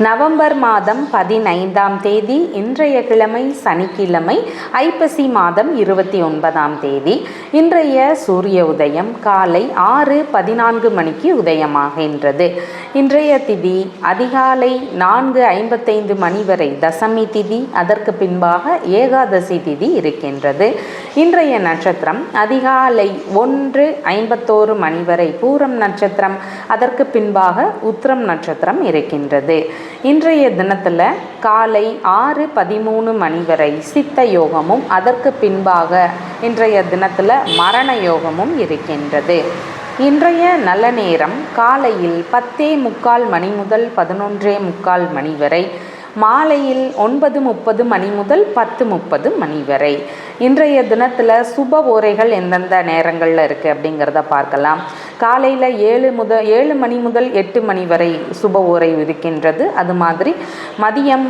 November மாதம் பதினைந்தாம் தேதி இன்றைய கிழமை சனிக்கிழமை ஐப்பசி மாதம் இருபத்தி ஒன்பதாம் தேதி. இன்றைய சூரிய உதயம் காலை ஆறு பதினான்கு மணிக்கு உதயமாகின்றது. இன்றைய திதி அதிகாலை நான்கு ஐம்பத்தைந்து மணி வரை தசமி திதி அதற்கு பின்பாக ஏகாதசி திதி இருக்கின்றது. இன்றைய நட்சத்திரம் அதிகாலை ஒன்று ஐம்பத்தோரு மணி வரை பூரம் நட்சத்திரம் அதற்கு பின்பாக உத்திரம் நட்சத்திரம் இருக்கின்றது. இன்றைய தினத்தில் காலை ஆறு பதிமூணு மணி வரை சித்த யோகமும் அதற்கு பின்பாக இன்றைய தினத்தில் மரண யோகமும் இருக்கின்றது. இன்றைய நல்ல நேரம் காலையில் பத்தே முக்கால் மணி முதல் பதினொன்றே முக்கால் மணி வரை மாலையில் ஒன்பது முப்பது மணி முதல் பத்து முப்பது மணி வரை. இன்றைய தினத்தில் சுப ஓரைகள் எந்தெந்த நேரங்களில் இருக்குது அப்படிங்கிறத பார்க்கலாம். காலையில் ஏழு முதல் ஏழு மணி முதல் எட்டு மணி வரை சுப ஓரை இருக்கின்றது அது மாதிரி மதியம்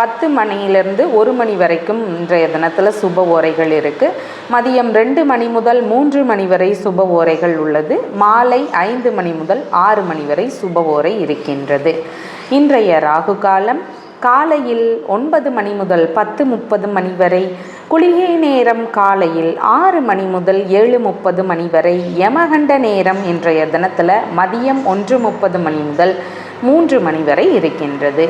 பத்து மணியிலிருந்து ஒரு மணி வரைக்கும் இன்றைய தினத்தில் சுப ஓரைகள் இருக்குது மதியம் ரெண்டு மணி முதல் மூன்று மணி வரை சுப ஓரைகள் உள்ளது. மாலை ஐந்து மணி முதல் ஆறு மணி வரை சுப ஓரை இருக்கின்றது. இன்றைய ராகு காலம் காலையில் ஒன்பது மணி முதல் பத்து முப்பது மணி வரை குளிகை நேரம் காலையில் ஆறு மணி முதல் ஏழு முப்பது மணி வரை யமகண்ட நேரம் இன்றைய தினத்தில் மதியம் ஒன்று முப்பது மணி முதல் மூன்று மணி வரை இருக்கின்றது.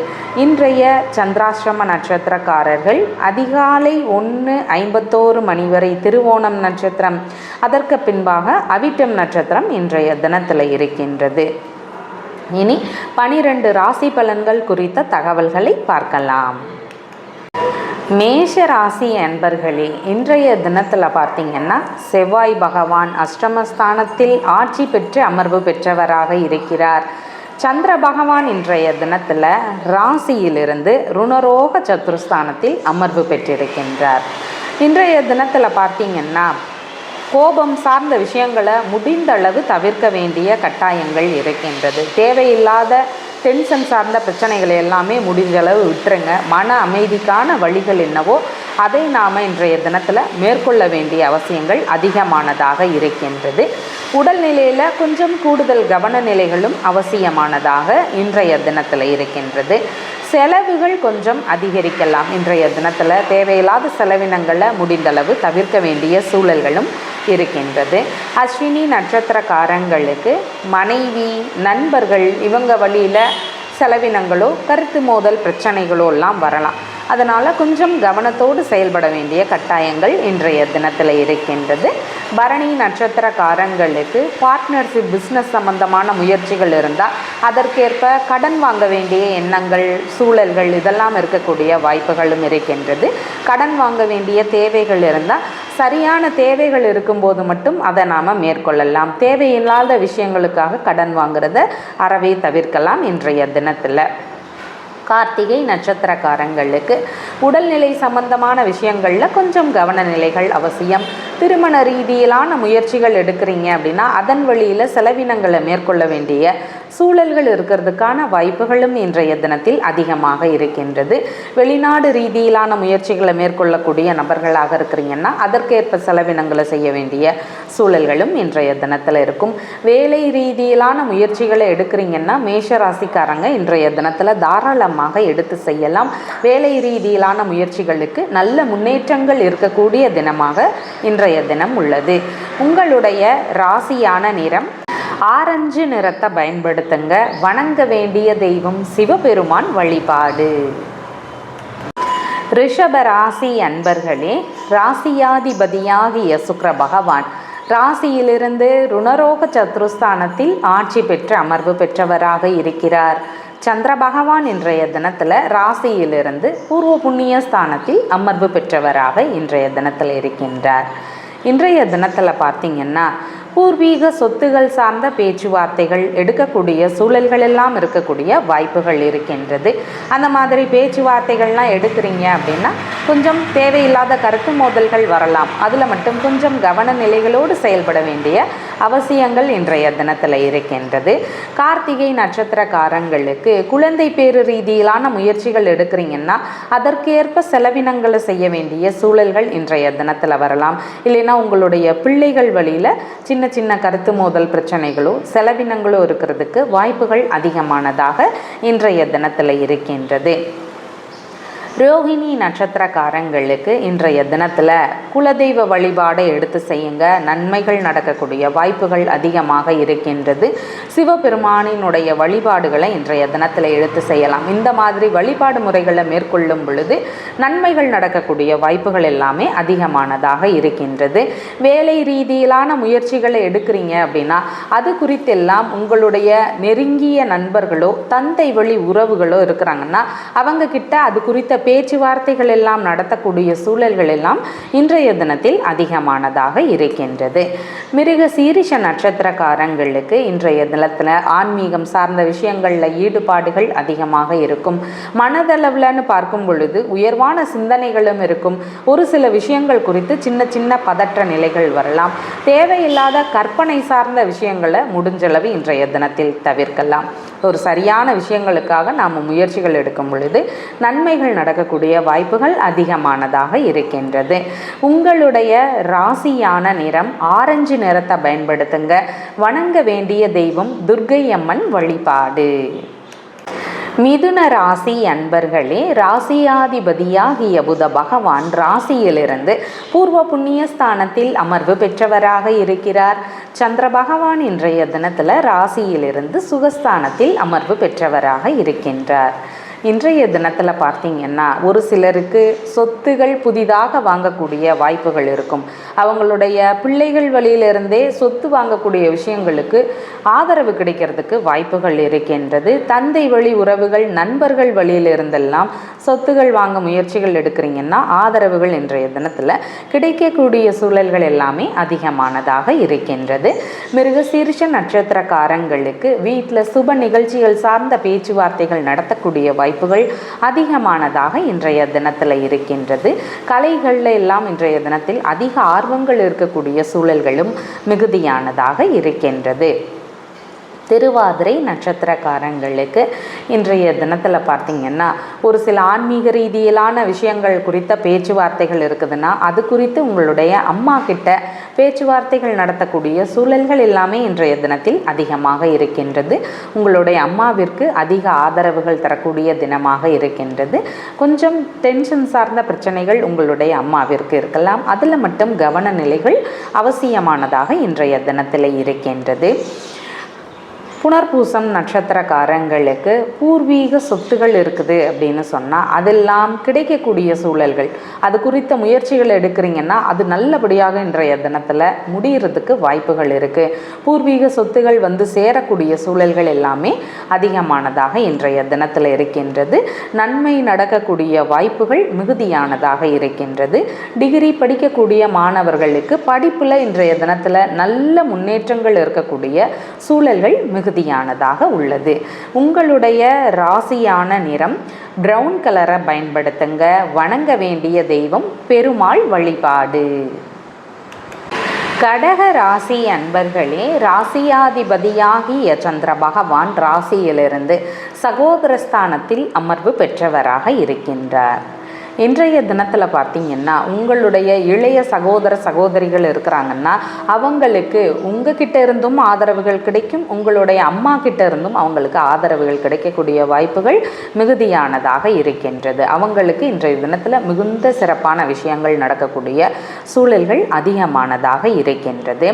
இன்றைய சந்திராசிரம நட்சத்திரக்காரர்கள் அதிகாலை ஒன்று ஐம்பத்தோரு மணி வரை திருவோணம் நட்சத்திரம் அதற்கு பின்பாக அவிட்டம் நட்சத்திரம் இன்றைய தினத்தில் இருக்கின்றது. இனி பனிரெண்டு ராசி பலன்கள் குறித்த தகவல்களை பார்க்கலாம். மேஷ ராசி அன்பர்களே இன்றைய தினத்தில் பார்த்தீங்கன்னா செவ்வாய் பகவான் அஷ்டமஸ்தானத்தில் ஆட்சி பெற்று அமர்வு பெற்றவராக இருக்கிறார். சந்திர பகவான் இன்றைய தினத்தில் ராசியிலிருந்து ருணரோக சத்துருஸ்தானத்தில் அமர்வு பெற்றிருக்கின்றார். இன்றைய தினத்தில் பார்த்தீங்கன்னா கோபம் சார்ந்த விஷயங்களை முடிந்த அளவு தவிர்க்க வேண்டிய கட்டாயங்கள் இருக்கின்றது. தேவையில்லாத டென்ஷன் சார்ந்த பிரச்சனைகளை எல்லாமே முடிஞ்ச அளவு விட்டுருங்க. மன அமைதிக்கான வழிகள் என்னவோ அதை நாம் இன்றைய தினத்தில் மேற்கொள்ள வேண்டிய அவசியங்கள் அதிகமானதாக இருக்கின்றது. உடல்நிலையில் கொஞ்சம் கூடுதல் கவன நிலைகளும் அவசியமானதாக இன்றைய தினத்தில் இருக்கின்றது. செலவுகள் கொஞ்சம் அதிகரிக்கலாம். இன்றைய தினத்தில் தேவையில்லாத செலவினங்களை முடிந்தளவு தவிர்க்க வேண்டிய சூழல்களும் இருக்கின்றது. அஸ்வினி நட்சத்திரக்காரங்களுக்கு மனைவி நண்பர்கள் இவங்க வழியில் செலவினங்களோ கருத்து மோதல் பிரச்சனைகளோ எல்லாம் வரலாம். அதனால் கொஞ்சம் கவனத்தோடு செயல்பட வேண்டிய கட்டாயங்கள் இன்றைய தினத்தில் இருக்கின்றது. பரணி நட்சத்திரக்காரங்களுக்கு பார்ட்னர்ஷிப் பிஸ்னஸ் சம்பந்தமான முயற்சிகள் இருந்தால் அதற்கேற்ப கடன் வாங்க வேண்டிய எண்ணங்கள் சூழல்கள் இதெல்லாம் இருக்கக்கூடிய வாய்ப்புகளும் இருக்கின்றது. கடன் வாங்க வேண்டிய தேவைகள் இருந்தால் சரியான தேவைகள் இருக்கும்போது மட்டும் அதை நாம் மேற்கொள்ளலாம். தேவையில்லாத விஷயங்களுக்காக கடன் வாங்குறத அறவே தவிர்க்கலாம் இன்றைய தினம். தினத்தில் கார்த்திகை நட்சத்திரக்காரங்களுக்கு உடல்நிலை சம்பந்தமான விஷயங்களில் கொஞ்சம் கவன நிலைகள் அவசியம். திருமண ரீதியிலான முயற்சிகள் எடுக்கிறீங்க அப்படின்னா அதன் வழியில் செலவினங்களை மேற்கொள்ள வேண்டிய சூழல்கள் இருக்கிறதுக்கான வாய்ப்புகளும் இன்றைய தினத்தில் அதிகமாக இருக்கின்றது. வெளிநாடு ரீதியிலான முயற்சிகளை மேற்கொள்ளக்கூடிய நபர்களாக இருக்கிறீங்கன்னா அதற்கேற்ப செலவினங்களை செய்ய வேண்டிய சூழல்களும் இன்றைய தினத்தில் இருக்கும். வேலை ரீதியிலான முயற்சிகளை எடுக்கிறீங்கன்னா மேஷ ராசிக்காரங்க இன்றைய தினத்தில் தாராளமாக எடுத்து செய்யலாம். வேலை ரீதியிலான முயற்சிகளுக்கு நல்ல முன்னேற்றங்கள் இருக்கக்கூடிய தினமாக இன்றைய தினம் உள்ளது. உங்களுடைய ராசியான நிறம் ஆரஞ்சு நிறத்தை பயன்படுத்துங்க. வணங்க வேண்டிய தெய்வம் சிவபெருமான் வழிபாடு. ரிஷப ராசி அன்பர்களே ராசியாதிபதியாகிய சுக்கர பகவான் ராசியிலிருந்து ருணரோக சத்ருஸ்தானத்தில் ஆட்சி பெற்று அமர்வு பெற்றவராக இருக்கிறார். சந்திர பகவான் இன்றைய தினத்தில் ராசியிலிருந்து பூர்வ புண்ணிய ஸ்தானத்தில் அமர்வு பெற்றவராக இன்றைய தினத்தில் இருக்கின்றார். இன்றைய தினத்தில் பார்த்திங்கன்னா பூர்வீக சொத்துகள் சார்ந்த பேச்சுவார்த்தைகள் எடுக்கக்கூடிய சூழல்கள் எல்லாம் இருக்கக்கூடிய வாய்ப்புகள் இருக்கின்றது. அந்த மாதிரி பேச்சுவார்த்தைகள்லாம் எடுக்கிறீங்க அப்படின்னா கொஞ்சம் தேவையில்லாத கருத்து மோதல்கள் வரலாம். அதில் மட்டும் கொஞ்சம் கவன நிலைகளோடு செயல்பட வேண்டிய அவசியங்கள் இன்றைய தினத்தில் இருக்கின்றது. கார்த்திகை நட்சத்திரக்காரங்களுக்கு குழந்தை பேரு ரீதியிலான முயற்சிகள் எடுக்கிறீங்கன்னா அதற்கேற்ப செலவினங்களை செய்ய வேண்டிய சூழல்கள் இன்றைய தினத்தில் வரலாம். இல்லைன்னா உங்களுடைய பிள்ளைகள் வழியில் சின்ன சின்ன கருத்து மோதல் பிரச்சனைகளோ செலவினங்களோ இருக்கிறதுக்கு வாய்ப்புகள் அதிகமானதாக இன்றைய தினத்தில் இருக்கின்றது. ரோஹிணி நட்சத்திரக்காரங்களுக்கு இன்றைய தினத்தில் குலதெய்வ வழிபாடை எடுத்து செய்யுங்க. நன்மைகள் நடக்கக்கூடிய வாய்ப்புகள் அதிகமாக இருக்கின்றது. சிவபெருமானினுடைய வழிபாடுகளை இன்றைய தினத்தில் எடுத்து செய்யலாம். இந்த மாதிரி வழிபாடு முறைகளை மேற்கொள்ளும் பொழுது நன்மைகள் நடக்கக்கூடிய வாய்ப்புகள் எல்லாமே அதிகமானதாக இருக்கின்றது. வேலை ரீதியிலான முயற்சிகளை எடுக்கிறீங்க அப்படின்னா அது குறித்தெல்லாம் உங்களுடைய நெருங்கிய நண்பர்களோ தந்தை வழி உறவுகளோ இருக்கிறாங்கன்னா அவங்க கிட்ட அது குறித்த பேச்சுவார்த்தைகள் எல்லாம் நடத்தக்கூடிய சூழல்கள் எல்லாம் இன்றைய தினத்தில் அதிகமானதாக இருக்கின்றது. மிருக சீரிஷ நட்சத்திரக்காரங்களுக்கு இன்றைய தினத்தில் ஆன்மீகம் சார்ந்த விஷயங்களில் ஈடுபாடுகள் அதிகமாக இருக்கும். மனதளவில்னு பார்க்கும் பொழுது உயர்வான சிந்தனைகளும் இருக்கும். ஒரு சில விஷயங்கள் குறித்து சின்ன சின்ன பதற்ற நிலைகள் வரலாம். தேவையில்லாத கற்பனை சார்ந்த விஷயங்களை முடிஞ்சளவு இன்றைய தினத்தில் தவிர்க்கலாம். ஒரு சரியான விஷயங்களுக்காக நாம் முயற்சிகள் எடுக்கும் பொழுது நன்மைகள் நடக்கும் நடக்கக்கூடிய வாய்ப்புகள் அதிகமானதாக இருக்கின்றது. உங்களுடைய ராசியான நிறம் ஆரஞ்சு நிறத்தை பயன்படுத்துங்க. வணங்க வேண்டிய தெய்வம் துர்க்கை அம்மன் வழிபாடு. மிதுன ராசி அன்பர்களே ராசியாதிபதியாகிய புத பகவான் ராசியிலிருந்து பூர்வ புண்ணிய ஸ்தானத்தில் அமர்வு பெற்றவராக இருக்கிறார். சந்திர பகவான் இன்றைய தினத்தில் ராசியிலிருந்து சுகஸ்தானத்தில் அமர்வு பெற்றவராக இருக்கின்றார். இன்றைய தினத்தில் பார்த்தீங்கன்னா ஒரு சிலருக்கு சொத்துகள் புதிதாக வாங்கக்கூடிய வாய்ப்புகள் இருக்கும். அவங்களுடைய பிள்ளைகள் வழியிலிருந்தே சொத்து வாங்கக்கூடிய விஷயங்களுக்கு ஆதரவு கிடைக்கிறதுக்கு வாய்ப்புகள் இருக்கின்றது. தந்தை வழி உறவுகள் நண்பர்கள் வழியிலிருந்தெல்லாம் சொத்துகள் வாங்க முயற்சிகள் எடுக்கிறீங்கன்னா ஆதரவுகள் இன்றைய தினத்தில் கிடைக்கக்கூடிய சூழல்கள் எல்லாமே அதிகமானதாக இருக்கின்றது. மிருகசீரிஷ நட்சத்திரக்காரங்களுக்கு வீட்டில் சுப நிகழ்ச்சிகள் சார்ந்த பேச்சுவார்த்தைகள் நடத்தக்கூடிய வாய்ப்பு வாய்ப்புகள் அதிகமானதாக இன்றைய தினத்தில் இருக்கின்றது. கலைகளில் எல்லாம் இன்றைய தினத்தில் அதிக ஆர்வங்கள் இருக்கக்கூடிய சூழல்களும் மிகுதியானதாக இருக்கின்றது. திருவாதிரை நட்சத்திரக்காரங்களுக்கு இன்றைய தினத்தில் பார்த்திங்கன்னா ஒரு சில ஆன்மீக ரீதியிலான விஷயங்கள் குறித்த பேச்சுவார்த்தைகள் இருக்குதுன்னா அது குறித்து உங்களுடைய அம்மா கிட்ட பேச்சுவார்த்தைகள் நடத்தக்கூடிய சூழல்கள் எல்லாமே இன்றைய தினத்தில் அதிகமாக இருக்கின்றது. உங்களுடைய அம்மாவிற்கு அதிக ஆதரவுகள் தரக்கூடிய தினமாக இருக்கின்றது. கொஞ்சம் டென்ஷன் சார்ந்த பிரச்சனைகள் உங்களுடைய அம்மாவிற்கு இருக்கலாம். அதில் மட்டும் கவன நிலைகள் அவசியமானதாக இன்றைய தினத்தில் இருக்கின்றது. புனர்பூசம் நட்சத்திரக்காரங்களுக்கு பூர்வீக சொத்துகள் இருக்குது அப்படின்னு சொன்னால் அதெல்லாம் கிடைக்கக்கூடிய சூழல்கள். அது குறித்த முயற்சிகள் எடுக்கிறீங்கன்னா அது நல்லபடியாக இன்றைய தினத்தில் முடிகிறதுக்கு வாய்ப்புகள் இருக்குது பூர்வீக சொத்துகள் வந்து சேரக்கூடிய சூழல்கள் எல்லாமே அதிகமானதாக இன்றைய தினத்தில் இருக்கின்றது. நன்மை நடக்கக்கூடிய வாய்ப்புகள் மிகுதியானதாக இருக்கின்றது. டிகிரி படிக்கக்கூடிய மாணவர்களுக்கு படிப்பில் இன்றைய தினத்தில் நல்ல முன்னேற்றங்கள் இருக்கக்கூடிய சூழல்கள் மிகுதி உறுதியானதாக உள்ளது. உங்களுடைய ராசியான நிறம் ப்ரௌன் கலரை பயன்படுத்துங்க. வணங்க வேண்டிய தெய்வம் பெருமாள் வழிபாடு. கடக ராசி அன்பர்களே ராசியாதிபதியாகிய சந்திர பகவான் ராசியிலிருந்து சகோதரஸ்தானத்தில் அமர்வு பெற்றவராக இருக்கின்றார். இன்றைய தினத்தில் பார்த்தீங்கன்னா உங்களுடைய இளைய சகோதர சகோதரிகள் இருக்கிறாங்கன்னா அவங்களுக்கு உங்ககிட்ட இருந்தும் ஆதரவுகள் கிடைக்கும். உங்களுடைய அம்மா கிட்ட இருந்தும் அவங்களுக்கு ஆதரவுகள் கிடைக்கக்கூடிய வாய்ப்புகள் மிகுதியானதாக இருக்கின்றது. அவங்களுக்கு இன்றைய தினத்தில் மிகுந்த சிறப்பான விஷயங்கள் நடக்கக்கூடிய சூழல்கள் அதிகமானதாக இருக்கின்றது.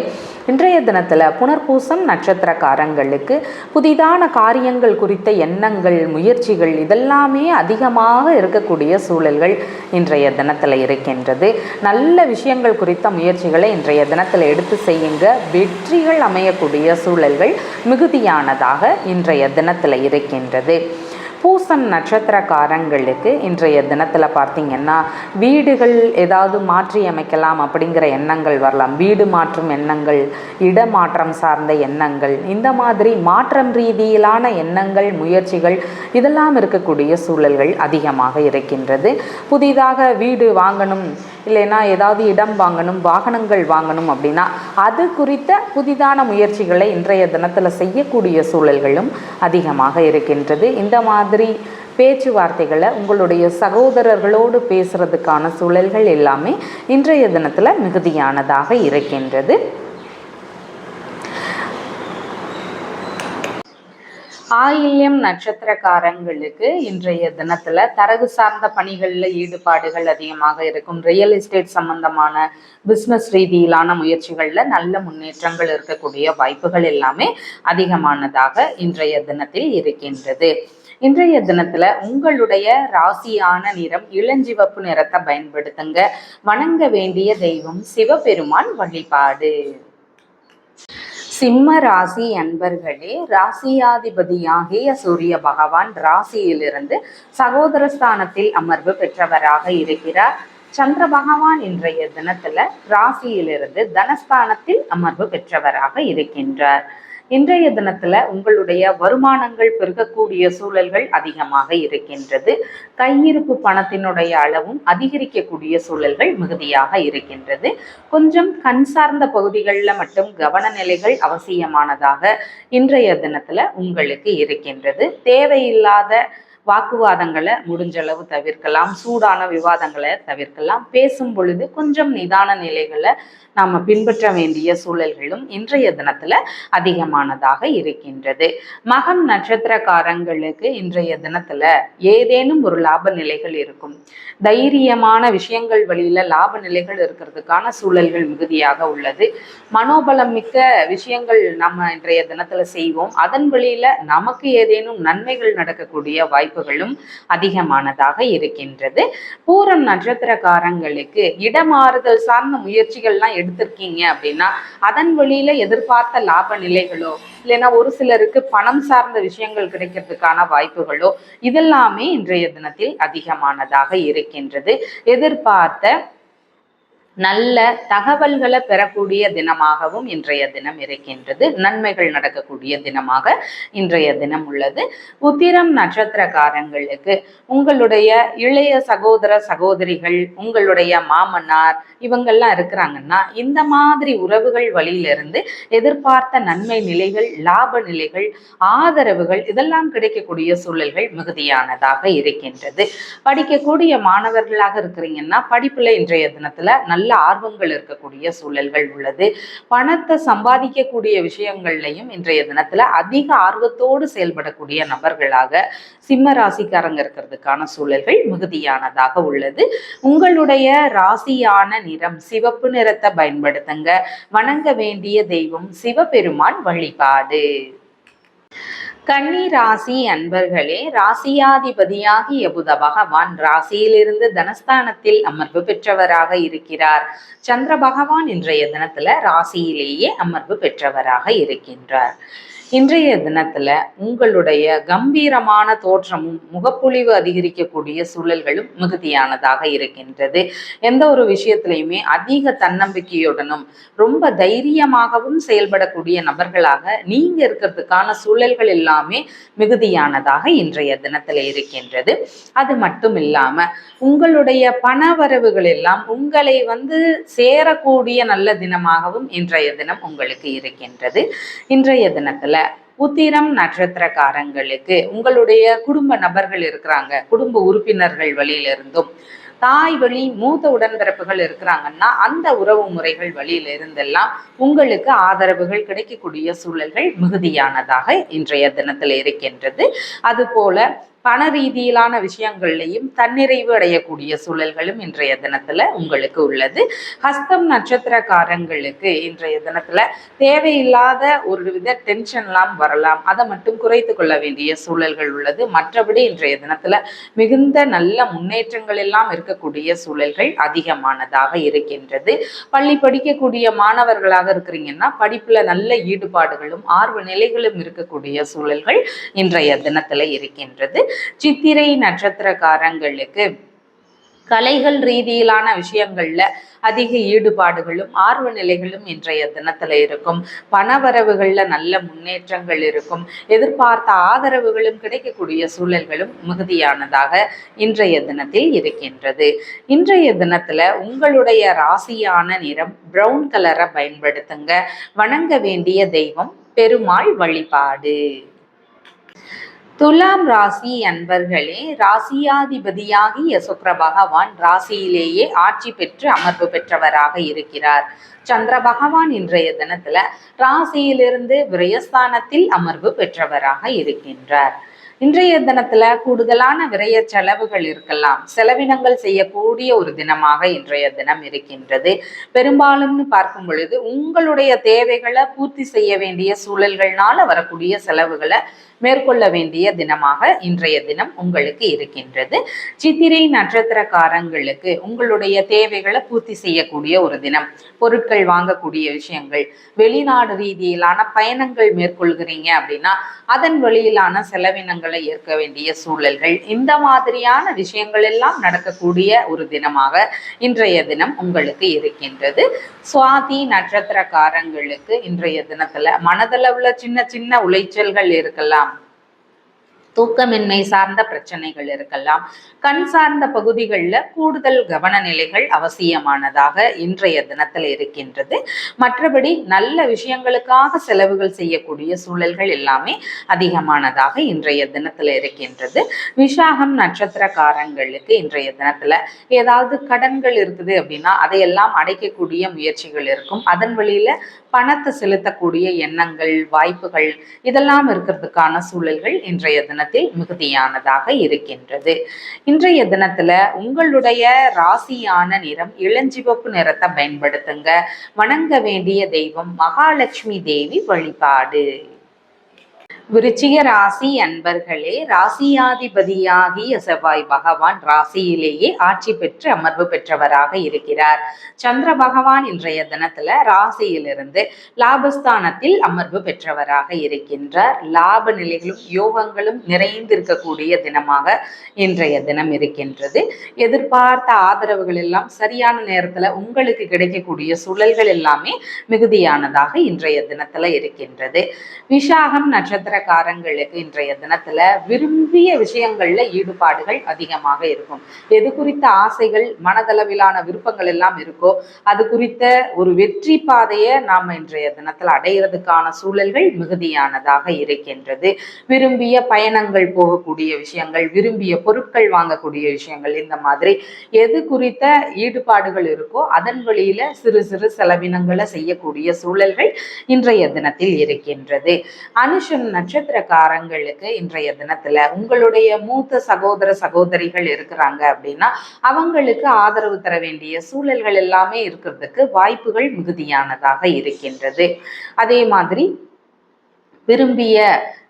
இன்றைய தினத்தில் புனர்பூசம் நட்சத்திரக்காரங்களுக்கு புதிதான காரியங்கள் குறித்த எண்ணங்கள் முயற்சிகள் இதெல்லாமே அதிகமாக இருக்கக்கூடிய சூழல்கள் இன்றைய தினத்தில் இருக்கின்றது. நல்ல விஷயங்கள் குறித்த முயற்சிகளை இன்றைய தினத்தில் எடுத்து செய்யுங்க. வெற்றிகள் அமையக்கூடிய சூழல்கள் மிகுதியானதாக இன்றைய தினத்தில் இருக்கின்றது. பூசம் நட்சத்திரக்காரங்களுக்கு இன்றைய தினத்தில் பார்த்திங்கன்னா வீடுகள் ஏதாவது மாற்றி அமைக்கலாம் அப்படிங்கிற எண்ணங்கள் வரலாம். வீடு மாற்றும் எண்ணங்கள் இடமாற்றம் சார்ந்த எண்ணங்கள் இந்த மாதிரி மாற்றம் ரீதியிலான எண்ணங்கள் முயற்சிகள் இதெல்லாம் இருக்கக்கூடிய சூழல்கள் அதிகமாக இருக்கின்றது. புதிதாக வீடு வாங்கணும் இல்லைன்னா ஏதாவது இடம் வாங்கணும் வாகனங்கள் வாங்கணும் அப்படின்னா அது குறித்த புதிதான முயற்சிகளை இன்றைய தினத்தில் செய்யக்கூடிய சூழல்களும் அதிகமாக இருக்கின்றது. இந்த மாதிரி பேச்சுவார்த்தைகளை உங்களுடைய சகோதரர்களோடு பேசுறதுக்கான சூழல்கள் எல்லாமே இன்றைய தினத்தில் மிகுதியானதாக இருக்கின்றது. ஆயில்யம் நட்சத்திரக்காரங்களுக்கு இன்றைய தினத்துல தரகு சார்ந்த பணிகளில் ஈடுபாடுகள் அதிகமாக இருக்கும். ரியல் எஸ்டேட் சம்பந்தமான பிஸ்னஸ் ரீதியிலான முயற்சிகளில் நல்ல முன்னேற்றங்கள் இருக்கக்கூடிய வாய்ப்புகள் எல்லாமே அதிகமானதாக இன்றைய தினத்தில் இருக்கின்றது. இன்றைய தினத்துல உங்களுடைய ராசியான நிறம் இளஞ்சிவப்பு நிறத்தை பயன்படுத்துங்க. வணங்க வேண்டிய தெய்வம் சிவபெருமான் வழிபாடு. சிம்ம ராசி அன்பர்களே ராசியாதிபதியாகிய சூரிய பகவான் ராசியிலிருந்து சகோதர ஸ்தானத்தில் அமர்வு பெற்றவராக இருக்கிறார். சந்திர பகவான் இன்றைய தினத்துல ராசியிலிருந்து தனஸ்தானத்தில் அமர்வு பெற்றவராக இருக்கின்றார். இன்றைய தினத்துல உங்களுடைய வருமானங்கள் பெருகக்கூடிய சூழல்கள் அதிகமாக இருக்கின்றது. கையிருப்பு பணத்தினுடைய அளவும் அதிகரிக்கக்கூடிய சூழல்கள் மிகுதியாக இருக்கின்றது. கொஞ்சம் கண் சார்ந்த பகுதிகளில் மட்டும் கவன நிலைகள் அவசியமானதாக இன்றைய தினத்துல உங்களுக்கு இருக்கின்றது. தேவையில்லாத வாக்குவாதங்களை முடிஞ்சளவு தவிர்க்கலாம் சூடான விவாதங்களை தவிர்க்கலாம். பேசும் பொழுது கொஞ்சம் நிதான நிலைகளை நாம் பின்பற்ற வேண்டிய சூழல்களும் இன்றைய தினத்துல அதிகமானதாக இருக்கின்றது. மகம் நட்சத்திரக்காரங்களுக்கு இன்றைய தினத்துல ஏதேனும் ஒரு லாப நிலைகள் இருக்கும். தைரியமான விஷயங்கள் வழியில லாப நிலைகள் இருக்கிறதுக்கான சூழல்கள் மிகுதியாக உள்ளது. மனோபலம் மிக்க விஷயங்கள் நம்ம இன்றைய தினத்துல செய்வோம். அதன் வழியில நமக்கு ஏதேனும் நன்மைகள் நடக்கக்கூடிய வாய்ப்பு வாய்ப்புகளும் அதிகமானதாக இருக்கின்றது. பூரம் நட்சத்திரக்காரங்களுக்கு இடமாறுதல் சார்ந்த முயற்சிகள்லாம் எடுத்திருக்கீங்க அப்படின்னா அதன் வழியில எதிர்பார்த்த லாப நிலைகளோ இல்லைன்னா ஒரு சிலருக்கு பணம் சார்ந்த விஷயங்கள் கிடைக்கிறதுக்கான வாய்ப்புகளோ இதெல்லாமே இன்றைய தினத்தில் அதிகமானதாக இருக்கின்றது. எதிர்பார்த்த நல்ல தகவல்களை பெறக்கூடிய தினமாகவும் இன்றைய தினம் இருக்கின்றது. நன்மைகள் நடக்கக்கூடிய தினமாக இன்றைய தினம் உள்ளது. உத்திரம் நட்சத்திரக்காரங்களுக்கு உங்களுடைய இளைய சகோதர சகோதரிகள் உங்களுடைய மாமனார் இவங்கெல்லாம் இருக்கிறாங்கன்னா இந்த மாதிரி உறவுகள் வழியிலிருந்து எதிர்பார்த்த நன்மை நிலைகள் லாப நிலைகள் ஆதரவுகள் இதெல்லாம் கிடைக்கக்கூடிய சூழல்கள் மிகுதியானதாக இருக்கின்றது. படிக்கக்கூடிய மாணவர்களாக இருக்கிறீங்கன்னா படிப்புல இன்றைய தினத்துல நல்ல ஆர்வங்கள் இருக்கக்கூடிய சூழல்கள் உள்ளது. பணத்தை சம்பாதிக்கக்கூடிய விஷயங்கள்லையும் இன்றைய தினத்துல அதிக ஆர்வத்தோடு செயல்படக்கூடிய நபர்களாக சிம்ம ராசிக்காரங்க இருக்கிறதுக்கான சூழல்கள் மிகுதியானதாக உள்ளது. உங்களுடைய ராசியான நிறம் சிவப்பு நிறத்தை பயன்படுத்துங்க. வணங்க வேண்டிய தெய்வம் சிவபெருமான் வழிபாடு. கன்னி ராசி அன்பர்களே ராசியாதிபதியாகிய புத பகவான் ராசியிலிருந்து தனஸ்தானத்தில் அமர்வு பெற்றவராக இருக்கிறார். சந்திர பகவான் இன்றைய தினத்துல ராசியிலேயே அமர்வு பெற்றவராக இருக்கின்றார். இன்றைய தினத்துல உங்களுடைய கம்பீரமான தோற்றமும் முகப்பொழிவு அதிகரிக்கக்கூடிய சூழல்களும் மிகுதியானதாக இருக்கின்றது. எந்த ஒரு விஷயத்திலையுமே அதிக தன்னம்பிக்கையுடனும் ரொம்ப தைரியமாகவும் செயல்படக்கூடிய நபர்களாக நீங்க இருக்கிறதுக்கான சூழல்கள் எல்லாமே மிகுதியானதாக இன்றைய தினத்துல இருக்கின்றது. அது மட்டும் இல்லாம உங்களுடைய பண வரவுகள் எல்லாம் உங்களை வந்து சேரக்கூடிய நல்ல தினமாகவும் இன்றைய தினம் உங்களுக்கு இருக்கின்றது. இன்றைய தினத்துல உத்திரம் நட்சத்திரக்காரங்களுக்கு உங்களுடைய குடும்ப நபர்கள் இருக்கிறாங்க. குடும்ப உறுப்பினர்கள் வழியிலிருந்தும் தாய் வழி மூத்த உடன்பிறப்புகள் இருக்கிறாங்கன்னா அந்த உறவு முறைகள் வழியில இருந்தெல்லாம் உங்களுக்கு ஆதரவுகள் கிடைக்கக்கூடிய சூழல்கள் மிகுதியானதாக இன்றைய தினத்தில் இருக்கின்றது. அதுபோல பண ரீதியிலான விஷயங்கள்லையும் தன்னிறைவு அடையக்கூடிய சூழல்களும் இன்றைய தினத்துல உங்களுக்கு உள்ளது. ஹஸ்தம் நட்சத்திரக்காரங்களுக்கு இன்றைய தினத்துல தேவையில்லாத ஒரு வித டென்ஷன்லாம் வரலாம். அதை மட்டும் குறைத்து கொள்ள வேண்டிய சூழல்கள் உள்ளது. மற்றபடி இன்றைய தினத்துல மிகுந்த நல்ல முன்னேற்றங்கள் எல்லாம் இருக்கக்கூடிய சூழல்கள் அதிகமானதாக இருக்கின்றது. பள்ளி படிக்கக்கூடிய மாணவர்களாக இருக்கிறீங்கன்னா படிப்புல நல்ல ஈடுபாடுகளும் ஆர்வ நிலைகளும் இருக்கக்கூடிய சூழல்கள் இன்றைய தினத்துல இருக்கின்றது. சித்திரை நட்சத்திரக்காரங்களுக்கு. கலைகள் ரீதியிலான விஷயங்கள்ல அதிக ஈடுபாடுகளும் ஆர்வ நிலைகளும் இன்றைய தினத்துல இருக்கும். பணவரவுகள்ல நல்ல முன்னேற்றங்கள் இருக்கும். எதிர்பார்த்த ஆதரவுகளும் கிடைக்கக்கூடிய சூழல்களும் மிகுதியானதாக இன்றைய தினத்தில் இருக்கின்றது. இன்றைய தினத்துல உங்களுடைய ராசியான நிறம் பிரவுன் கலரை பயன்படுத்துங்க. வணங்க வேண்டிய தெய்வம் பெருமாள் வழிபாடு. துலாம் ராசி அன்பர்களே ராசியாதிபதியாகிய சுக்கர பகவான் ராசியிலேயே ஆட்சி பெற்று அமர்வு பெற்றவராக இருக்கிறார். சந்திர பகவான் இன்றைய தினத்துல ராசியிலிருந்து விரயஸ்தானத்தில் அமர்வு பெற்றவராக இருக்கின்றார். இன்றைய தினத்துல கூடுதலான விரைய செலவுகள் இருக்கலாம். செலவினங்கள் செய்யக்கூடிய ஒரு தினமாக இன்றைய தினம் இருக்கின்றது. பெரும்பாலும்னு பார்க்கும் பொழுது உங்களுடைய தேவைகளை பூர்த்தி செய்ய வேண்டிய சூழல்கள்னால வரக்கூடிய செலவுகளை மேற்கொள்ள வேண்டிய தினமாக இன்றைய தினம் உங்களுக்கு இருக்கின்றது. சித்திரை நட்சத்திரக்காரங்களுக்கு உங்களுடைய தேவைகளை பூர்த்தி செய்யக்கூடிய ஒரு தினம். பொருட்கள் வாங்கக்கூடிய விஷயங்கள் வெளிநாடு ரீதியிலான பயணங்கள் மேற்கொள்கிறீங்க அப்படின்னா அதன் வழியிலான செலவினங்கள் ஏற்க வேண்டிய சூழல்கள் இந்த மாதிரியான விஷயங்கள் எல்லாம் நடக்கக்கூடிய ஒரு தினமாக இன்றைய தினம் உங்களுக்கு இருக்கின்றது. சுவாதி நட்சத்திரக்காரங்களுக்கு இன்றைய தினத்துல மனதளவுல சின்ன சின்ன உளைச்சல்கள் இருக்கலாம். தூக்கமின்மை சார்ந்த பிரச்சனைகள் இருக்கலாம். கண் சார்ந்த பகுதிகளில் கூடுதல் கவனநிலைகள் அவசியமானதாக இன்றைய தினத்தில் இருக்கின்றது. மற்றபடி நல்ல விஷயங்களுக்காக செலவுகள் செய்யக்கூடிய சூழல்கள் எல்லாமே அதிகமானதாக இன்றைய தினத்தில் இருக்கின்றது. விசாகம் நட்சத்திரக்காரங்களுக்கு இன்றைய தினத்துல ஏதாவது கடன்கள் இருக்குது அப்படின்னா அதையெல்லாம் அடைக்கக்கூடிய முயற்சிகள் இருக்கும். அதன் வழியில பணத்தை செலுத்தக்கூடிய எண்ணங்கள் வாய்ப்புகள் இதெல்லாம் இருக்கிறதுக்கான சூழல்கள் இன்றைய தினத்தில் மிகுதியானதாக இருக்கின்றது. இன்றைய தினத்துல உங்களுடைய ராசியான நிறம் இளஞ்சிவப்பு நிறத்தை பயன்படுத்துங்க. வணங்க வேண்டிய தெய்வம் மகாலட்சுமி தேவி வழிபாடு. விருச்சிக ராசி அன்பர்களே ராசியாதிபதியாகிய செவ்வாய் பகவான் ராசியிலேயே ஆட்சி பெற்று அமர்வு பெற்றவராக இருக்கிறார். சந்திர பகவான் இன்றைய தினத்துல ராசியிலிருந்து லாபஸ்தானத்தில் அமர்வு பெற்றவராக இருக்கின்றார். லாப நிலைகளும் யோகங்களும் நிறைந்திருக்கக்கூடிய தினமாக இன்றைய தினம் இருக்கின்றது. எதிர்பார்த்த ஆதரவுகள் எல்லாம் சரியான நேரத்துல உங்களுக்கு கிடைக்கக்கூடிய சூழல்கள் எல்லாமே மிகுதியானதாக இன்றைய தினத்துல இருக்கின்றது. விஷாகம் நட்சத்திர நட்சத்திரக்காரங்களுக்கு இன்றைய தினத்துல விரும்பிய விஷயங்கள்ல ஈடுபாடுகள் அதிகமாக இருக்கும். எது குறித்த ஆசைகள் மனதளவிலான விருப்பங்கள் எல்லாம் இருக்கோ அது குறித்த ஒரு வெற்றி பாதையை நாம் இன்றைய தினத்துல அடையிறதுக்கான சூழல்கள் மிகுதியானதாக இருக்கின்றது. விரும்பிய பயணங்கள் போகக்கூடிய விஷயங்கள் விரும்பிய பொருட்கள் வாங்கக்கூடிய விஷயங்கள் இந்த மாதிரி எது குறித்த ஈடுபாடுகள் இருக்கோ அதன் வழியில சிறு சிறு செலவினங்களை செய்யக்கூடிய சூழல்கள் இன்றைய தினத்தில் இருக்கின்றது. அனுஷன் நட்சத்திரக்காரங்களுக்கு இன்றைய தினத்துல உங்களுடைய மூத்த சகோதர சகோதரிகள் இருக்கிறாங்க அப்படின்னா அவங்களுக்கு ஆதரவு தர வேண்டிய சூழல்கள் எல்லாமே இருக்கிறதுக்கு வாய்ப்புகள் மிகுதியானதாக இருக்கின்றது. அதே மாதிரி விரும்பிய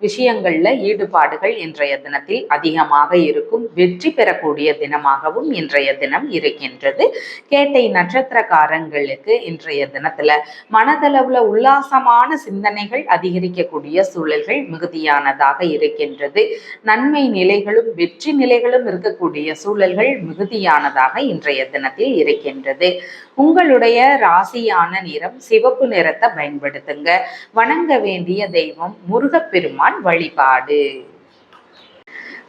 விஷயங்கள்ல ஈடுபாடுகள் இன்றைய தினத்தில் அதிகமாக இருக்கும். வெற்றி பெறக்கூடிய தினமாகவும் இன்றைய தினம் இருக்கின்றது. கேட்டை நட்சத்திரக்காரங்களுக்கு இன்றைய தினத்துல மனதளவுல உல்லாசமான சிந்தனைகள் அதிகரிக்கக்கூடிய சூழல்கள் மிகுதியானதாக இருக்கின்றது. நன்மை நிலைகளும் வெற்றி நிலைகளும் இருக்கக்கூடிய சூழல்கள் மிகுதியானதாக இன்றைய தினத்தில் இருக்கின்றது. உங்களுடைய ராசியான நிறம் சிவப்பு நிறத்தை பயன்படுத்துங்க. வணங்க வேண்டிய தெய்வம் முருகப்பெருமாள் பெருமான் வழிபாடு.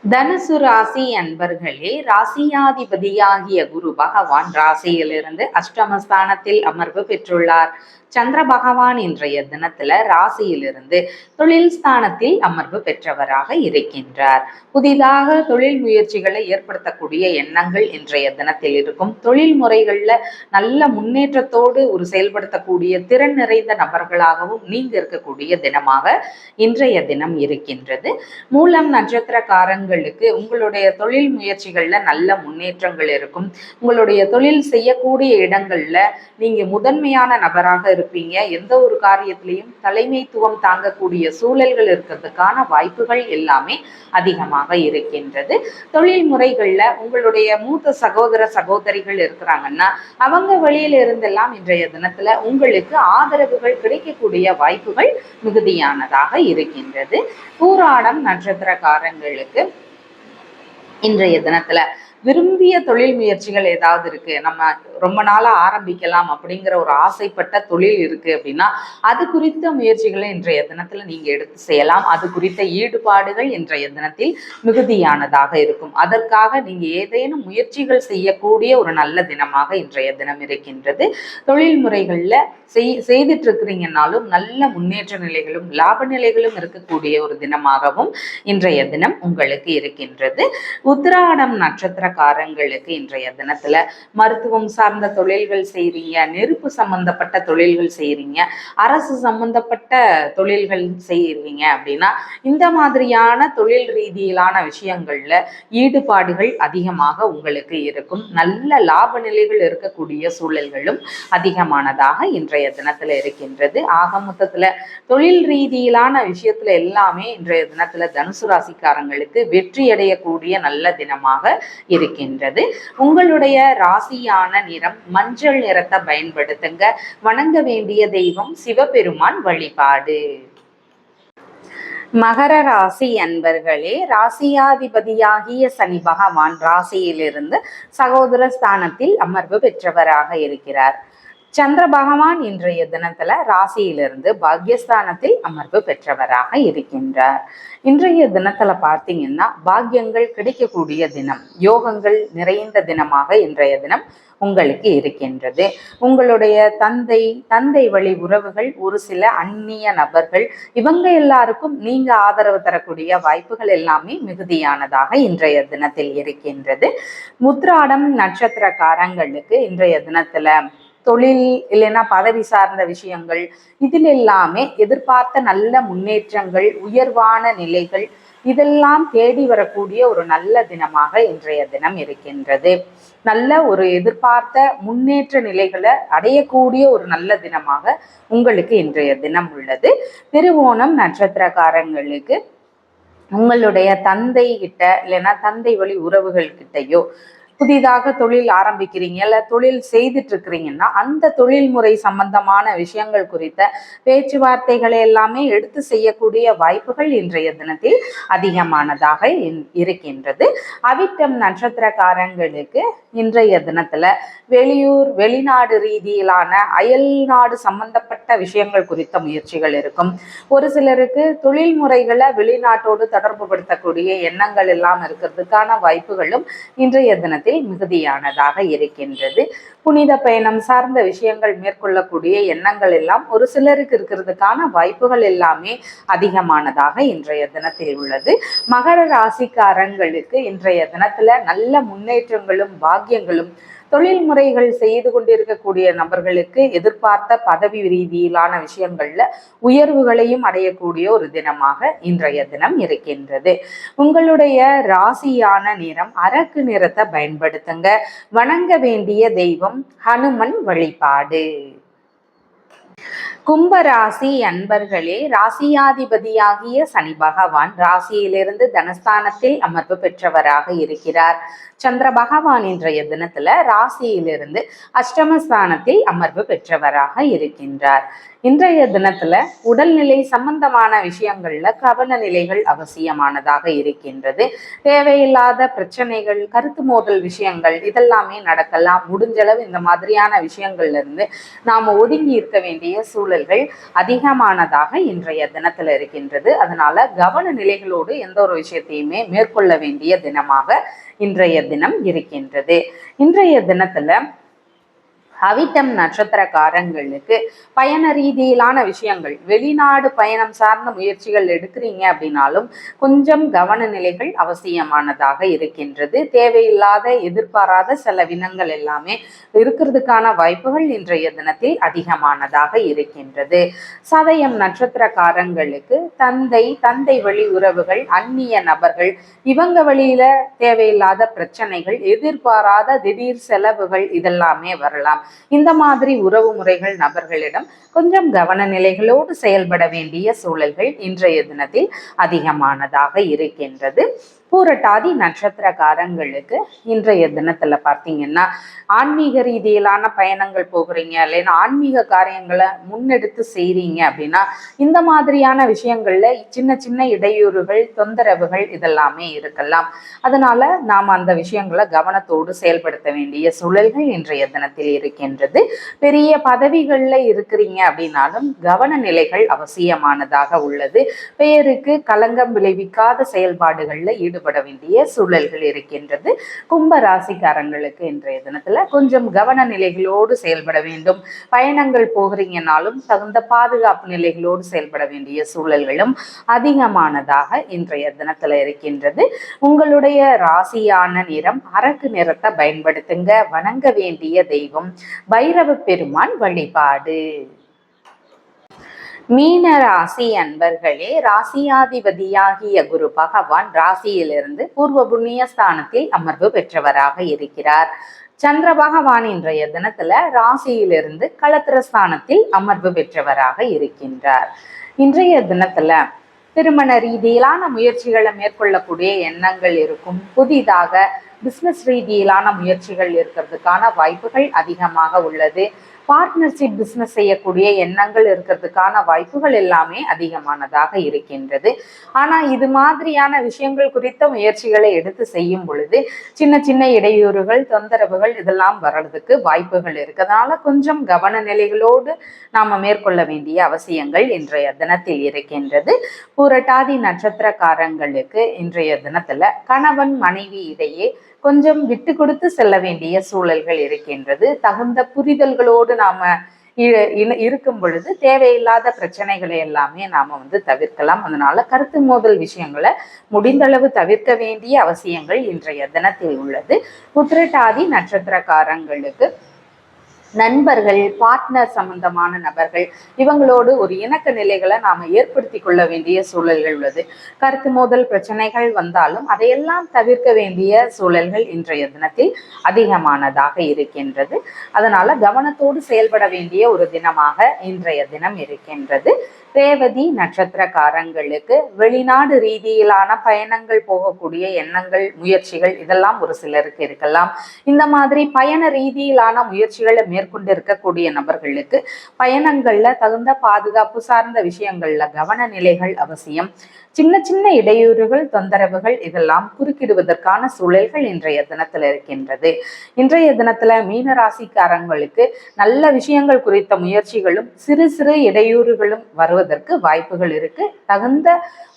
தனுசு ராசி அன்பர்களே ராசியாதிபதியாகிய குரு பகவான் ராசியிலிருந்து அஷ்டமஸ்தானத்தில் அமர்வு பெற்றுள்ளார். சந்திர பகவான் இன்றைய தினத்துல ராசியிலிருந்து தொழில் ஸ்தானத்தில் அமர்வு பெற்றவராக இருக்கின்றார். புதிதாக தொழில் முயற்சிகளை ஏற்படுத்தக்கூடிய எண்ணங்கள் இன்றைய தினத்தில் இருக்கும். தொழில் முறைகள்ல நல்ல முன்னேற்றத்தோடு ஒரு செயல்படுத்தக்கூடிய திறன் நிறைந்த நபர்களாகவும் நீங்க இருக்கக்கூடிய தினமாக இன்றைய தினம் இருக்கின்றது. மூலம் நட்சத்திரக்காரங்களுக்கு உங்களுடைய தொழில் முயற்சிகள்ல நல்ல முன்னேற்றங்கள் இருக்கும். உங்களுடைய தொழில் செய்யக்கூடிய இடங்கள்ல நீங்க முதன்மையான நபராக இருப்பீங்க. எந்த ஒரு காரியத்திலையும் தலைமைத்துவம் தாங்கக்கூடிய சூழல்கள் இருக்கிறதுக்கான வாய்ப்புகள் எல்லாமே அதிகமாக இருக்கின்றது. தொழில் முறைகளில் உங்களுடைய மூத்த சகோதர சகோதரிகள் இருக்கிறாங்கன்னா அவங்க வழியில் இருந்தெல்லாம் இன்றைய தினத்தில் உங்களுக்கு ஆதரவுகள் கிடைக்கக்கூடிய வாய்ப்புகள் மிகுதியானதாக இருக்கின்றது. பூராடம் நட்சத்திரக்காரங்களுக்கு இன்றைய தினத்துல விரும்பிய தொழில் முயற்சிகள் ஏதாவது இருக்கு? நம்ம ரொம்ப நாளா ஆரம்பிக்கலாம் அப்படிங்கிற ஒரு ஆசைப்பட்ட தொழில் இருக்கு அப்படின்னா அது குறித்த முயற்சிகளை இன்றைய தினத்தில் நீங்க எடுத்து செய்யலாம். அது குறித்த ஈடுபாடுகள் இன்றைய தினத்தில் மிகுதியானதாக இருக்கும். அதற்காக நீங்க ஏதேனும் முயற்சிகள் செய்யக்கூடிய ஒரு நல்ல தினமாக இன்றைய தினம் இருக்கின்றது. தொழில் முறைகளில் செய் செய்துட்டு இருக்கிறீங்கன்னாலும் நல்ல முன்னேற்ற நிலைகளும் லாப நிலைகளும் இருக்கக்கூடிய ஒரு தினமாகவும் இன்றைய தினம் உங்களுக்கு இருக்கின்றது. உத்திராடம் நட்சத்திரக்காரங்களுக்கு இன்றைய தினத்துல மருத்துவம் சார்ந்த தொழில்கள் செய்றீங்க நெருப்பு சம்பந்தப்பட்ட தொழில்கள் செய்றீங்க அரசு சம்பந்தப்பட்ட தொழில்கள் செய்யறீங்க அப்படின்னா இந்த மாதிரியான தொழில் ரீதியிலான விஷயங்கள்ல ஈடுபாடுகள் அதிகமாக உங்களுக்கு இருக்கும். நல்ல லாப நிலைகள் இருக்கக்கூடிய சூழல்களும் அதிகமானதாக இன்றைய தினத்துல இருக்கின்றது. ஆக மொத்தத்துல தொழில் ரீதியிலான விஷயத்துல எல்லாமே இன்றைய தினத்துல தனுசு ராசிக்காரங்களுக்கு வெற்றி அடையக்கூடிய நல்ல தினமாக இருக்கின்றது. உங்களுடைய ராசியான நிறம் மஞ்சள் நிறத்தை பயன்படுத்துங்க. வணங்க வேண்டிய தெய்வம் சிவபெருமான் வழிபாடு. மகர ராசி அன்பர்களே ராசியாதிபதியாகிய சனி பகவான் ராசியிலிருந்து சகோதர ஸ்தானத்தில் அமர்வு பெற்றவராக இருக்கிறார். சந்திர பகவான் இன்றைய தினத்துல ராசியிலிருந்து பாக்யஸ்தானத்தில் அமர்வு பெற்றவராக இருக்கின்றார். இன்றைய தினத்துல பார்த்தீங்கன்னா பாக்கியங்கள் கிடைக்கக்கூடிய தினம் யோகங்கள் நிறைந்த தினமாக இன்றைய தினம் உங்களுக்கு இருக்கின்றது. உங்களுடைய தந்தை தந்தை வழி உறவுகள் ஒரு சில அந்நிய நபர்கள் இவங்க எல்லாருக்கும் நீங்க ஆதரவு தரக்கூடிய வாய்ப்புகள் எல்லாமே மிகுதியானதாக இன்றைய தினத்தில் இருக்கின்றது. முத்ராடம் நட்சத்திரக்காரங்களுக்கு இன்றைய தினத்துல தொழில் இல்லைன்னா பதவி சார்ந்த விஷயங்கள் இதில் எல்லாமே எதிர்பார்த்த நல்ல முன்னேற்றங்கள் உயர்வான நிலைகள் இதெல்லாம் தேடி வரக்கூடிய ஒரு நல்ல தினமாக இன்றைய தினம் இருக்கின்றது. நல்ல ஒரு எதிர்பார்த்த முன்னேற்ற நிலைகளை அடையக்கூடிய ஒரு நல்ல தினமாக உங்களுக்கு இன்றைய தினம் உள்ளது. திருவோணம் நட்சத்திரக்காரங்களுக்கு உங்களுடைய தந்தை கிட்ட இல்லைன்னா தந்தை வழி உறவுகள் கிட்டயோ புதிதாக தொழில் ஆரம்பிக்கிறீங்க இல்லை தொழில் செய்துட்டு இருக்கிறீங்கன்னா அந்த தொழில் முறை சம்பந்தமான விஷயங்கள் குறித்த பேச்சுவார்த்தைகளை எல்லாமே எடுத்து செய்யக்கூடிய வாய்ப்புகள் இன்றைய தினத்தில் அதிகமானதாக இருக்கின்றது. அவிட்டம் நட்சத்திரக்காரங்களுக்கு இன்றைய தினத்துல வெளியூர் வெளிநாடு ரீதியிலான அயல் நாடு சம்பந்தப்பட்ட விஷயங்கள் குறித்த முயற்சிகள் இருக்கும். ஒரு சிலருக்கு தொழில் முறைகளை வெளிநாட்டோடு தொடர்பு படுத்தக்கூடிய எண்ணங்கள் எல்லாம் இருக்கிறதுக்கான வாய்ப்புகளும் இன்றைய தினத்தில் மிகுதியானதாக இருக்கின்றது. புனித பயணம் சார்ந்த விஷயங்கள் மேற்கொள்ளக்கூடிய எண்ணங்கள் எல்லாம் ஒரு சிலருக்கு இருக்கிறதுக்கான வாய்ப்புகள் எல்லாமே அதிகமானதாக இன்றைய தினத்தில் உள்ளது. மகர ராசிக்காரங்களுக்கு இன்றைய தினத்துல நல்ல முன்னேற்றங்களும் பாக்கியங்களும் தொழில் முறைகள் செய்து கொண்டிருக்கக்கூடிய நபர்களுக்கு எதிர்பார்த்த பதவி ரீதியிலான விஷயங்கள்ல உயர்வுகளையும் அடையக்கூடிய ஒரு தினமாக இன்றைய தினம் இருக்கின்றது. உங்களுடைய ராசியான நிறம் அரக்கு நிறத்தை பயன்படுத்துங்க. வணங்க வேண்டிய தெய்வம் ஹனுமன் வழிபாடு. கும்பராசி அன்பர்களே ராசியாதிபதியாகிய சனி பகவான் ராசியிலிருந்து தனஸ்தானத்தில் அமர்வு பெற்றவராக இருக்கிறார். சந்திர பகவான் இன்றைய தினத்துல ராசியிலிருந்து அஷ்டமஸ்தானத்தில் அமர்வு பெற்றவராக இருக்கின்றார். இன்றைய தினத்துல உடல்நிலை சம்பந்தமான விஷயங்கள்ல கவன நிலைகள் அவசியமானதாக இருக்கின்றது. தேவையில்லாத பிரச்சனைகள் கருத்து மோதல் விஷயங்கள் இதெல்லாமே நடக்கலாம். முடிஞ்சளவு இந்த மாதிரியான விஷயங்கள்ல இருந்து நாம ஒதுங்கி இருக்க வேண்டிய சூழல்கள் அதிகமானதாக இன்றைய தினத்துல இருக்கின்றது. அதனால கவன நிலைகளோடு எந்த ஒரு விஷயத்தையுமே மேற்கொள்ள வேண்டிய தினமாக இன்றைய தினம் இருக்கின்றது. இன்றைய தினத்துல அவிட்டம் நட்சத்திரக்காரங்களுக்கு பயண ரீதியிலான விஷயங்கள் வெளிநாடு பயணம் சார்ந்த முயற்சிகள் எடுக்கிறீங்க அப்படின்னாலும் கொஞ்சம் கவன நிலைகள் அவசியமானதாக இருக்கின்றது. தேவையில்லாத எதிர்பாராத செலவினங்கள் எல்லாமே இருக்கிறதுக்கான வாய்ப்புகள் இன்றைய தினத்தில் அதிகமானதாக இருக்கின்றது. சதயம் நட்சத்திரக்காரங்களுக்கு தந்தை தந்தை வழி உறவுகள் அந்நிய நபர்கள் இவங்க வழியில தேவையில்லாத பிரச்சனைகள் எதிர்பாராத திடீர் செலவுகள் இதெல்லாமே வரலாம். இந்த மாதிரி உறவு முறைகள் நபர்களிடம் கொஞ்சம் கவன நிலைகளோடு செயல்பட வேண்டிய சூழல்கள் இன்றைய தினத்தில் அதிகமானதாக இருக்கின்றது. பூரட்டாதி நட்சத்திரக்காரங்களுக்கு இன்றைய தினத்துல பார்த்தீங்கன்னா ஆன்மீக ரீதியிலான பயணங்கள் போகிறீங்க இல்லைன்னா ஆன்மீக காரியங்களை முன்னெடுத்து செய்றீங்க அப்படின்னா இந்த மாதிரியான விஷயங்கள்ல சின்ன சின்ன இடையூறுகள் தொந்தரவுகள் இதெல்லாமே இருக்கலாம். அதனால நாம் அந்த விஷயங்களை கவனத்தோடு செயல்படுத்த வேண்டிய சூழல்கள் இன்றைய தினத்தில் இருக்கின்றது. பெரிய பதவிகளில் இருக்கிறீங்க அப்படின்னாலும் கவன நிலைகள் அவசியமானதாக உள்ளது. பெயருக்கு களங்கம் விளைவிக்காத செயல்பாடுகளில் ஈடுபட வேண்டிய சூழல்கள் இருக்கின்றது. கும்ப ராசிக்காரங்களுக்கு இன்றைய தினத்துல கொஞ்சம் கவன நிலைகளோடு செயல்பட வேண்டும். பயணங்கள் போகிறீங்கனாலும் தகுந்த பாதுகாப்பு நிலைகளோடு செயல்பட வேண்டிய சூழல்களும் அதிகமானதாக இன்றைய தினத்துல இருக்கின்றது. உங்களுடைய ராசியான நிறம் அரக்கு நிறத்தை பயன்படுத்துங்க. வணங்க வேண்டிய தெய்வம் பைரவ பெருமான் வழிபாடு. மீன ராசி அன்பர்களே ராசியாதிபதியாகிய குரு பகவான் ராசியிலிருந்து பூர்வ புண்ணிய ஸ்தானத்தில் அமர்வு பெற்றவராக இருக்கிறார். சந்திர பகவான் இன்றைய தினத்துல ராசியிலிருந்து களத்திரஸ்தானத்தில் அமர்வு பெற்றவராக இருக்கின்றார். இன்றைய தினத்துல திருமண ரீதியிலான முயற்சிகளை மேற்கொள்ளக்கூடிய எண்ணங்கள் இருக்கும். புதிதாக பிசினஸ் ரீதியிலான முயற்சிகள் இருக்கிறதுக்கான வாய்ப்புகள் அதிகமாக உள்ளது. பார்ட்னர்ஷிப் பிஸ்னஸ் செய்யக்கூடிய எண்ணங்கள் இருக்கிறதுக்கான வாய்ப்புகள் எல்லாமே அதிகமானதாக இருக்கின்றது. ஆனால் இது மாதிரியான விஷயங்கள் குறித்த முயற்சிகளை எடுத்து செய்யும் பொழுது சின்ன சின்ன இடையூறுகள் தொந்தரவுகள் இதெல்லாம் வர்றதுக்கு வாய்ப்புகள் இருக்கு. அதனால கொஞ்சம் கவன நிலைகளோடு நாம் மேற்கொள்ள வேண்டிய அவசியங்கள் இன்றைய தினத்தில் இருக்கின்றது. புரட்டாதி நட்சத்திரக்காரங்களுக்கு இன்றைய தினத்தில் கணவன் மனைவி இடையே கொஞ்சம் விட்டு கொடுத்து செல்ல வேண்டிய சூழல்கள் இருக்கின்றது. தகுந்த புரிதல்களோடு நாம இருக்கும் பொழுது தேவையில்லாத பிரச்சனைகளை எல்லாமே நாம வந்து தவிர்க்கலாம். அதனால கருத்து மோதல் விஷயங்களை முடிந்தளவு தவிர்க்க வேண்டிய அவசியங்கள் இன்றைய தினத்தில் உள்ளது. உத்திரட்டாதி நட்சத்திரக்காரங்களுக்கு நண்பர்கள் பார்ட்னர் சம்பந்தமான நபர்கள் இவங்களோடு ஒரு இணக்க நிலைகளை நாம் ஏற்படுத்தி கொள்ள வேண்டிய சூழல்கள் உள்ளது. கருத்து மோதல் பிரச்சனைகள் வந்தாலும் அதையெல்லாம் தவிர்க்க வேண்டிய சூழல்கள் இன்றைய தினத்தில் அதிகமானதாக இருக்கின்றது. அதனால கவனத்தோடு செயல்பட வேண்டிய ஒரு தினமாக இன்றைய தினம் இருக்கின்றது. ரேவதி நட்சத்திரக்காரங்களுக்கு வெளிநாடு ரீதியிலான பயணங்கள் போகக்கூடிய எண்ணங்கள் முயற்சிகள் இதெல்லாம் ஒரு சிலருக்கு இருக்கலாம். இந்த மாதிரி பயண ரீதியிலான முயற்சிகளை மேற்கொண்டு இருக்கக்கூடிய நபர்களுக்கு பயணங்கள்ல தகுந்த பாதுகாப்பு சார்ந்த விஷயங்கள்ல கவன நிலைகள் அவசியம். சின்ன சின்ன இடையூறுகள் தொந்தரவுகள் இதெல்லாம் குறுக்கிடுவதற்கான சூழல்கள் இன்றைய தினத்துல இருக்கின்றது. இன்றைய தினத்துல மீன ராசிக்காரங்களுக்கு நல்ல விஷயங்கள் குறித்த முயற்சிகளும் சிறு சிறு இடையூறுகளும் வருவதற்கு வாய்ப்புகள் இருக்கு. தகுந்த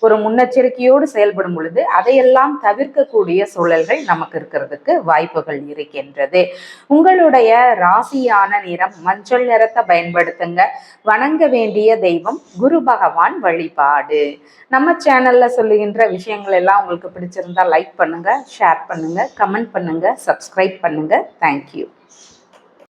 ஒரு முன்னெச்சரிக்கையோடு செயல்படும் பொழுது அதையெல்லாம் தவிர்க்கக்கூடிய சூழல்கள் நமக்கு இருக்கிறதுக்கு வாய்ப்புகள் இருக்கின்றது. உங்களுடைய ராசியான நிறம் மஞ்சள் நிறத்தை பயன்படுத்துங்க. வணங்க வேண்டிய தெய்வம் குரு பகவான் வழிபாடு. நம்ம சேனல்ல சொல்லுகின்ற விஷயங்கள் எல்லாம் உங்களுக்கு பிடிச்சிருந்தா லைக் பண்ணுங்க ஷேர் பண்ணுங்க கமெண்ட் பண்ணுங்க சப்ஸ்கிரைப் பண்ணுங்க. தேங்க்யூ